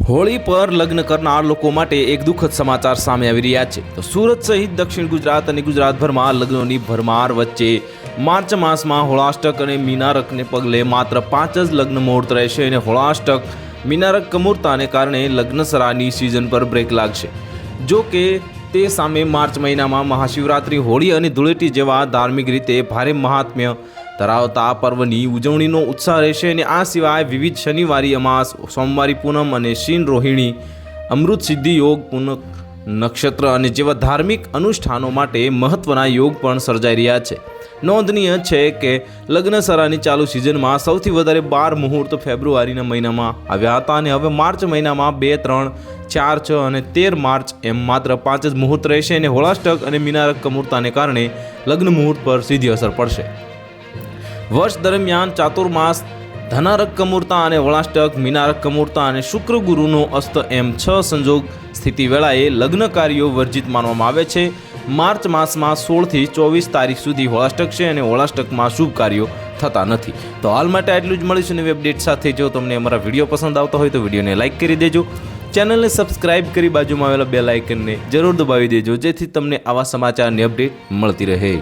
હોળી પર લગ્ન કરનાર લોકો માટે એક દુઃખદ સમાચાર સામે આવી રહ્યા છે. તો સુરત સહિત દક્ષિણ ગુજરાત અને ગુજરાતભરમાં લગ્નોની ભરમાર વચ્ચે માર્ચ માસમાં હોળાષ્ટક અને મીનારકને પગલે માત્ર પાંચ જ લગ્ન મુહૂર્ત રહેશે અને હોળાષ્ટક, મીનારક કમૂરતાને કારણે લગ્નસરાની સિઝન પર બ્રેક લાગશે. જો કે, તે સામે માર્ચ મહિનામાં મહાશિવરાત્રિ હોળી અને ધૂળેટી જેવા ધાર્મિક રીતે ભારે મહાત્મ્ય ધરાવતા આ પર્વની ઉજવણીનો ઉત્સાહ રહેશે અને આ સિવાય વિવિધ શનિવારી અમાસ, સોમવારી પૂનમ અને શીન રોહિણી, અમૃત સિદ્ધિ યોગ, પૂનક નક્ષત્ર અને જેવા ધાર્મિક અનુષ્ઠાનો માટે મહત્વના યોગ પણ સર્જાઈ રહ્યા છે. નોંધનીય છે કે લગ્નસરાની ચાલુ સિઝનમાં સૌથી વધારે બાર મુહૂર્ત ફેબ્રુઆરીના મહિનામાં આવ્યા હતા અને હવે માર્ચ મહિનામાં બે, ત્રણ, ચાર, છ અને તેર માર્ચ એમ માત્ર પાંચ જ મુહૂર્ત રહેશે અને હોળાષ્ટક અને મીનારક મુહૂર્તાને કારણે લગ્ન મુહૂર્ત પર સીધી અસર પડશે. વર્ષ દરમિયાન ચાતુર્માસ, ધનારક કમૂરતા અને વળાષ્ટક મીનારક કમૂરતા અને શુક્ર ગુરુનો અસ્ત એમ છ સંજોગ સ્થિતિ વેળાએ લગ્ન કાર્યો વર્જિત માનવામાં આવે છે. માર્ચ માસમાં સોળથી ચોવીસ તારીખ સુધી હોળાષ્ટક છે અને હોળાષ્ટકમાં શુભ કાર્યો થતા નથી. તો હાલ માટે આટલું જ મળીશું નવી અપડેટ સાથે. જો તમને અમારા વીડિયો પસંદ આવતો હોય તો વિડીયોને લાઇક કરી દેજો. ચેનલને સબસ્ક્રાઇબ કરી બાજુમાં આવેલા બે લાઇકનને જરૂર દબાવી દેજો, જેથી તમને આવા સમાચારની અપડેટ મળતી રહે.